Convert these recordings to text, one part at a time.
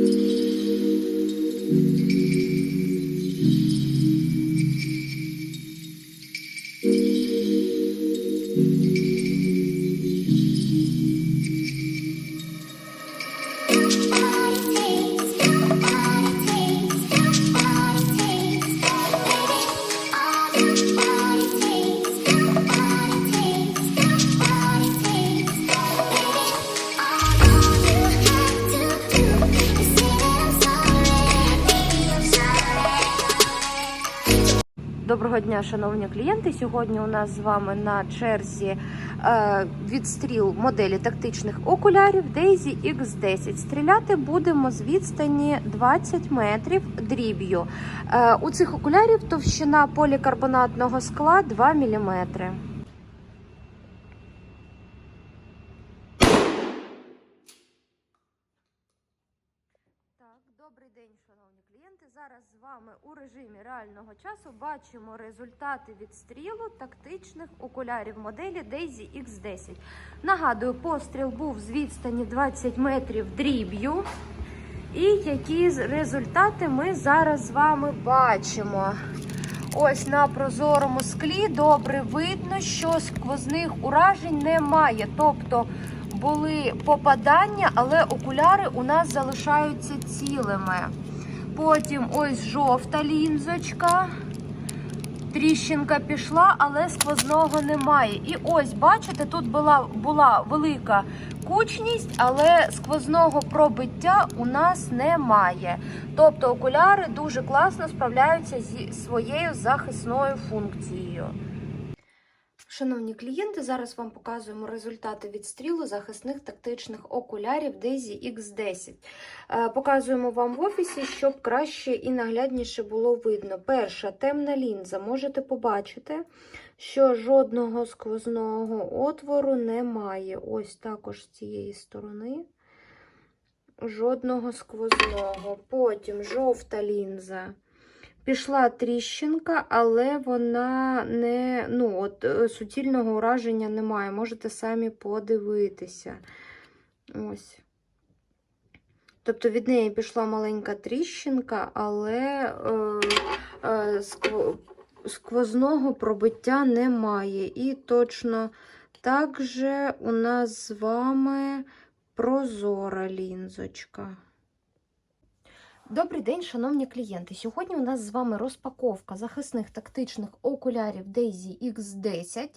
thank mm-hmm. you Доброго дня, шановні клієнти. Сьогодні у нас з вами на черзі е, відстріл моделі тактичних окулярів Daisy X10. Стріляти будемо з відстані 20 метрів дріб'ю. Е, у цих окулярів товщина полікарбонатного скла 2 мм. Так, добрий день, шановні клієнти. Зараз з вами у режимі реального часу бачимо результати відстрілу тактичних окулярів моделі Daisy X10. Нагадую, постріл був з відстані 20 метрів дріб'ю. І які результати ми зараз з вами бачимо. Ось на прозорому склі добре видно, що сквозних уражень немає. Тобто були попадання, але окуляри у нас залишаються цілими. Потім ось жовта лінзочка. Тріщинка пішла, але сквозного немає. І ось, бачите, тут була, була велика кучність, але сквозного пробиття у нас немає. Тобто окуляри дуже класно справляються зі своєю захисною функцією. Шановні клієнти, зараз вам показуємо результати відстрілу захисних тактичних окулярів Daisy X10. Е, Показуємо вам в офісі, щоб краще і наглядніше було видно. Перша темна лінза. Можете побачити, що жодного сквозного отвору немає. Ось також з цієї сторони. Жодного сквозного. Потім жовта лінза. Пішла тріщинка, але вона не ну, от, е, суцільного ураження немає. Можете самі подивитися. Ось. Тобто від неї пішла маленька тріщинка, але е, е, скво- сквозного пробиття немає. І точно так же у нас з вами прозора лінзочка. Добрий день, шановні клієнти. Сьогодні у нас з вами розпаковка захисних тактичних окулярів Daisy X10.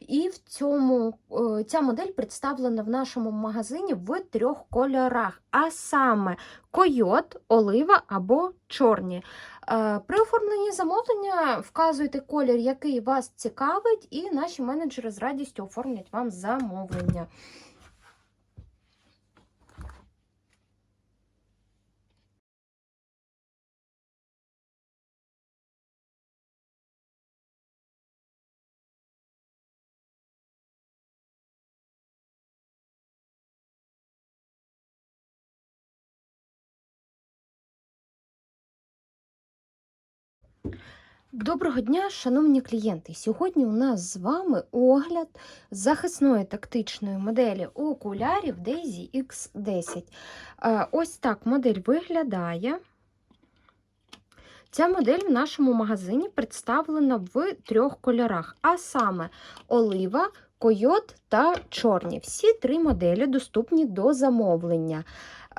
І в цьому е, ця модель представлена в нашому магазині в трьох кольорах, а саме койот, олива або чорні. Е, При оформленні замовлення вказуйте колір, який вас цікавить, і наші менеджери з радістю оформлять вам замовлення. Доброго дня, шановні клієнти! Сьогодні у нас з вами огляд захисної тактичної моделі окулярів Daisy X10. Е, Ось так модель виглядає. Ця модель в нашому магазині представлена в трьох кольорах, а саме олива, койот та чорні. Всі три моделі доступні до замовлення.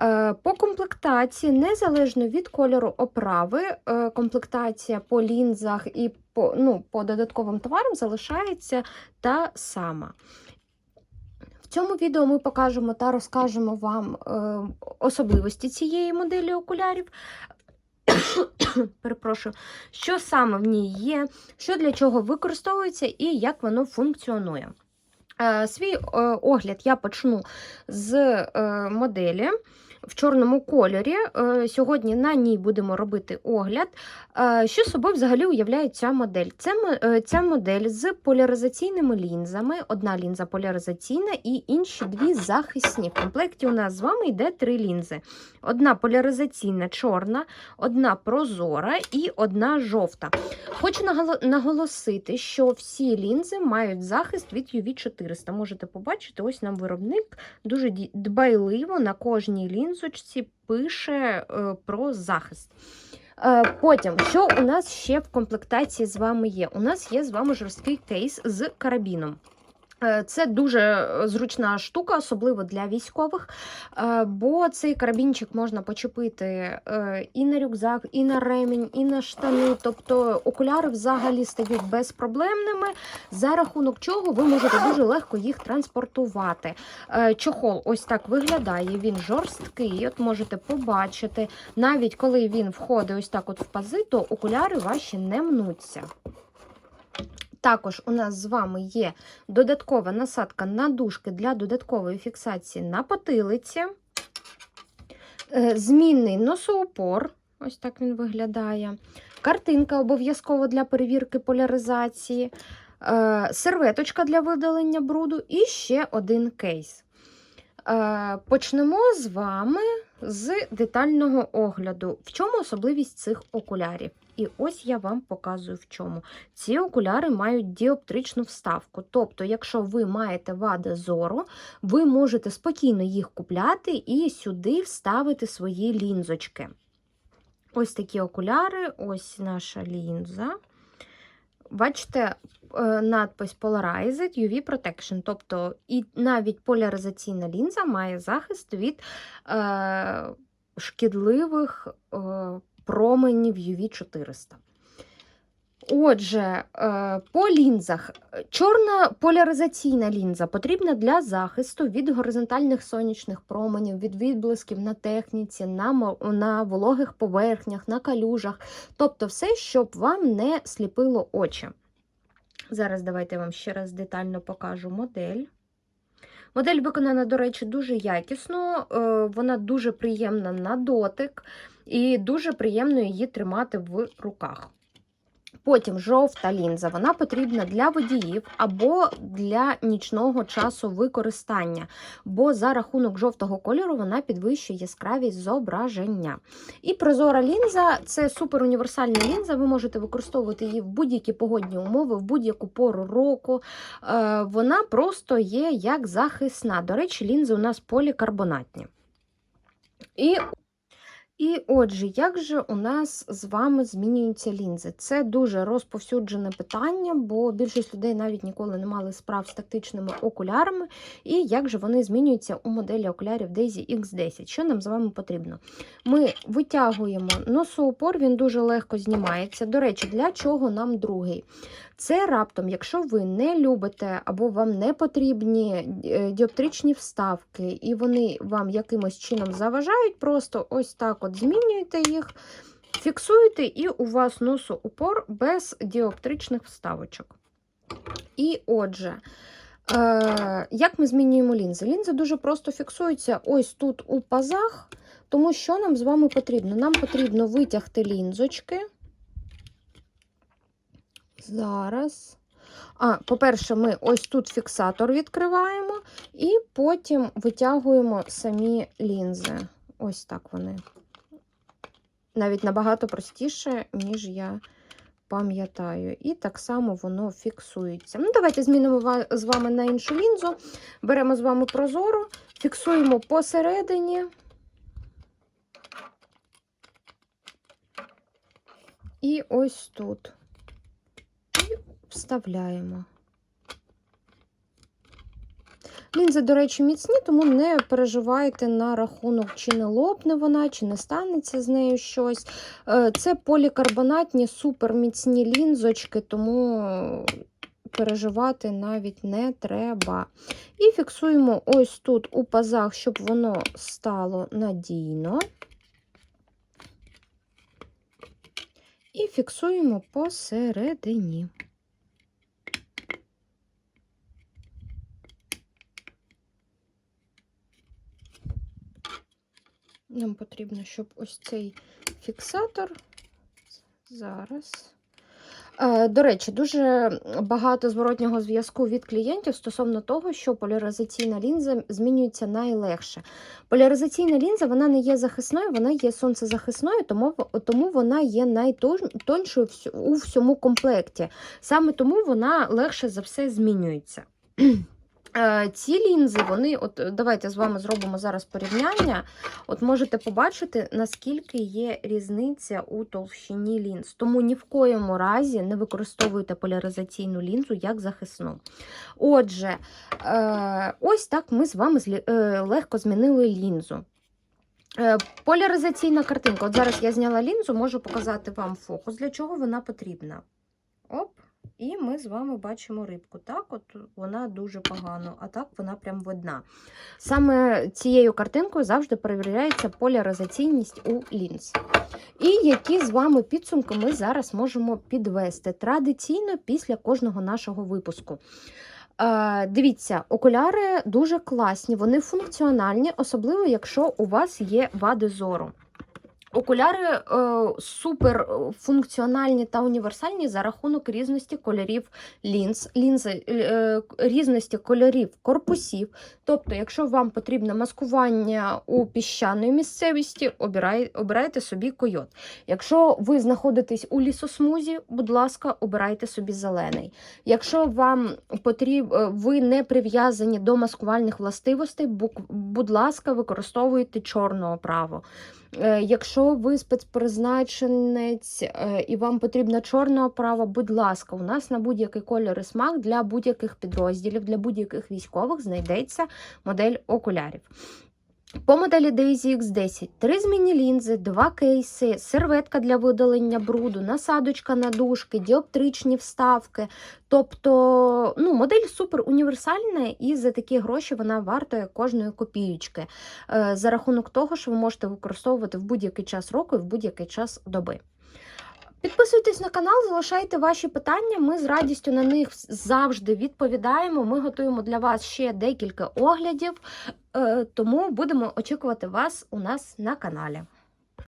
Е, По комплектації, незалежно від кольору оправи, е, комплектація по лінзах і по, ну, по додатковим товарам залишається та сама. В цьому відео ми покажемо та розкажемо вам е, особливості цієї моделі окулярів. Перепрошую, що саме в ній є, що для чого використовується і як воно функціонує. Свій огляд я почну з моделі в чорному кольорі. Е, Сьогодні на ній будемо робити огляд. Е, Що собою взагалі уявляє ця модель? Це, е, ця модель з поляризаційними лінзами. Одна лінза поляризаційна і інші дві захисні. В комплекті у нас з вами йде три лінзи. Одна поляризаційна чорна, одна прозора і одна жовта. Хочу наголосити, що всі лінзи мають захист від UV 400. Можете побачити, ось нам виробник дуже дбайливо на кожній лінзі лінзочці пише е, про захист. Е, Потім, що у нас ще в комплектації з вами є? У нас є з вами жорсткий кейс з карабіном. Е, Це дуже е, зручна штука, особливо для військових, е, бо цей карабінчик можна почепити і на рюкзак, і на ремінь, і на штани. Тобто окуляри взагалі стають безпроблемними, за рахунок чого ви можете дуже легко їх транспортувати. Чохол ось так виглядає, він жорсткий, от можете побачити. Навіть коли він входить ось так от в пази, то окуляри ваші не мнуться. Також у нас з вами є додаткова насадка на дужки для додаткової фіксації на потилиці. Е, Змінний носоупор, ось так він виглядає. Картинка обов'язково для перевірки поляризації, е, серветочка для видалення бруду і ще один кейс. Е, Почнемо з вами з детального огляду. В чому особливість цих окулярів? І ось я вам показую в чому. Ці окуляри мають діоптричну вставку. Тобто, якщо ви маєте вади зору, ви можете спокійно їх купляти і сюди вставити свої лінзочки. Ось такі окуляри, ось наша лінза. Бачите, е, надпис Polarized UV Protection. Тобто, і навіть поляризаційна лінза має захист від е, шкідливих е, променів UV 400. Отже, е, по лінзах. Чорна поляризаційна лінза потрібна для захисту від горизонтальних сонячних променів, від відблисків на техніці, на, на вологих поверхнях, на калюжах. Тобто все, щоб вам не сліпило очі. Зараз давайте я вам ще раз детально покажу модель. Модель виконана, до речі, дуже якісно, е, вона дуже приємна на дотик і дуже приємно її тримати в руках. Потім жовта лінза, вона потрібна для водіїв або для нічного часу використання, бо за рахунок жовтого кольору вона підвищує яскравість зображення. І прозора лінза це суперуніверсальна лінза. Ви можете використовувати її в будь-які погодні умови, в будь-яку пору року. Е, Вона просто є як захисна. До речі, лінзи у нас полікарбонатні. І і отже, як же у нас з вами змінюються лінзи? Це дуже розповсюджене питання, бо більшість людей навіть ніколи не мали справ з тактичними окулярами. І як же вони змінюються у моделі окулярів Daisy X10? Що нам з вами потрібно? Ми витягуємо носоупор, він дуже легко знімається. До речі, для чого нам другий? Це раптом, якщо ви не любите або вам не потрібні е, діоптричні вставки, і вони вам якимось чином заважають, просто ось так от змінюєте їх, фіксуєте, і у вас носоупор без діоптричних вставочок. І отже, е, як ми змінюємо лінзи? Лінзи дуже просто фіксуються ось тут у пазах, тому що нам з вами потрібно? Нам потрібно витягти лінзочки. Зараз. А, по-перше, ми ось тут фіксатор відкриваємо, і потім витягуємо самі лінзи. Ось так вони. Навіть набагато простіше, ніж я пам'ятаю. І так само воно фіксується. Ну, давайте змінимо з вами на іншу лінзу. Беремо з вами прозору, фіксуємо посередині. І ось тут вставляємо. Лінзи, до речі, міцні, тому не переживайте на рахунок, чи не лопне вона, чи не станеться з нею щось. Е, Це полікарбонатні суперміцні лінзочки, тому переживати навіть не треба. І фіксуємо ось тут у пазах, щоб воно стало надійно. І фіксуємо посередині. Нам потрібно, щоб ось цей фіксатор зараз. Е, До речі, дуже багато зворотнього зв'язку від клієнтів стосовно того, що поляризаційна лінза змінюється найлегше. Поляризаційна лінза вона не є захисною, вона є сонцезахисною, тому, тому вона є найтоншою у всьому комплекті. Саме тому вона легше за все змінюється. Е, Ці лінзи, вони, от давайте з вами зробимо зараз порівняння. От можете побачити, наскільки є різниця у товщині лінз. Тому ні в коєму разі не використовуйте поляризаційну лінзу як захисну. Отже, е, ось так ми з вами е, легко змінили лінзу. Поляризаційна картинка. От зараз я зняла лінзу, можу показати вам фокус, для чого вона потрібна. Оп. І ми з вами бачимо рибку. Так, от вона дуже погано, а так вона прям видна. Саме цією картинкою завжди перевіряється поляризаційність у лінз. І які з вами підсумки ми зараз можемо підвести традиційно після кожного нашого випуску. Е, дивіться, окуляри дуже класні, вони функціональні, особливо якщо у вас є вади зору. Окуляри е, супер е, функціональні та універсальні за рахунок різності кольорів лінз, лінзи, е, різності кольорів корпусів. Тобто, якщо вам потрібне маскування у піщаної місцевості, обирай, обирайте собі койот. Якщо ви знаходитесь у лісосмузі, будь ласка, обирайте собі зелений. Якщо вам потріб, е, ви не прив'язані до маскувальних властивостей, будь ласка, використовуйте чорну оправу. Е, Якщо ви спецпризначенець е, і вам потрібна чорна оправа, будь ласка, у нас на будь-який кольор і смак для будь-яких підрозділів, для будь-яких військових знайдеться модель окулярів. По моделі Daisy X10 три змінні лінзи, два кейси, серветка для видалення бруду, насадочка на дужки, діоптричні вставки. Тобто ну, модель супер універсальна і за такі гроші вона вартує кожної копієчки. Е, За рахунок того, що ви можете використовувати в будь-який час року і в будь-який час доби. Підписуйтесь на канал, залишайте ваші питання. Ми з радістю на них завжди відповідаємо. Ми готуємо для вас ще декілька оглядів, е, тому будемо очікувати вас у нас на каналі.